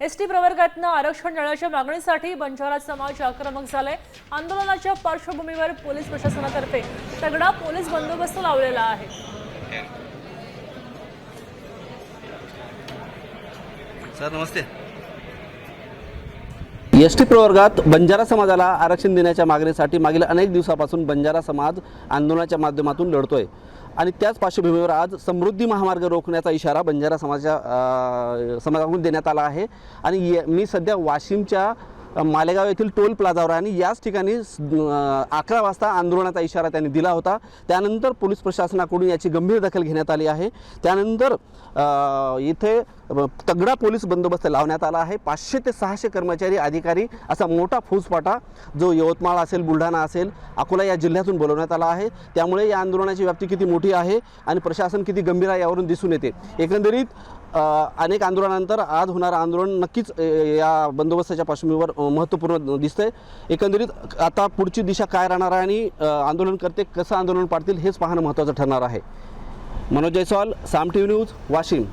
S T प्रवर्गातनं आरक्षण देण्याच्या मागणीसाठी बंजारा समाज आक्रमक झालाय. आंदोलनाच्या पार्श्वभूमीवर पोलीस प्रशासनातर्फे तगडा पोलीस बंदोबस्त लावलेला आहे. सर नमस्ते. एस टी प्रवर्गात बंजारा समाजाला आरक्षण देण्याच्या मागणीसाठी मागील अनेक दिवसापासून बंजारा समाज आंदोलनाच्या माध्यमातून लढतोय. आणि त्याच पार्श्वभूमीवर आज समृद्धी महामार्ग रोखण्याचा इशारा बंजारा समाजा समाजाकडून देण्यात आला आहे. आणि ये- मी सध्या वाशिमच्या मालेगाव येथील टोल प्लाझावर आणि याच ठिकाणी अकरा वाजता आंदोलनाचा इशारा त्यांनी दिला होता. त्यानंतर पोलीस प्रशासनाकडून याची गंभीर दखल घेण्यात आली आहे. त्यानंतर इथे तगडा पोलीस बंदोबस्त लावण्यात आला आहे. पाचशे ते सहाशे कर्मचारी अधिकारी असा मोठा फौजपाटा जो यवतमाळ असेल बुलढाणा असेल अकोला या जिल्ह्यातून बोलवण्यात आला आहे. त्यामुळे या आंदोलनाची व्याप्ती किती मोठी आहे आणि प्रशासन किती गंभीर आहे यावरून दिसून येते. एकंदरीत अनेक आंदोलनानंतर आज होणारं आंदोलन नक्कीच या बंदोबस्ताच्या पार्श्वभूमीवर महत्त्वपूर्ण दिसतंय. एकंदरीत आता पुढची दिशा काय राहणार आहे आणि आंदोलनकर्ते कसं आंदोलन पाडतील हेच पाहणं महत्त्वाचं ठरणार आहे. Manoj Jaiswal Saam T V news Washim.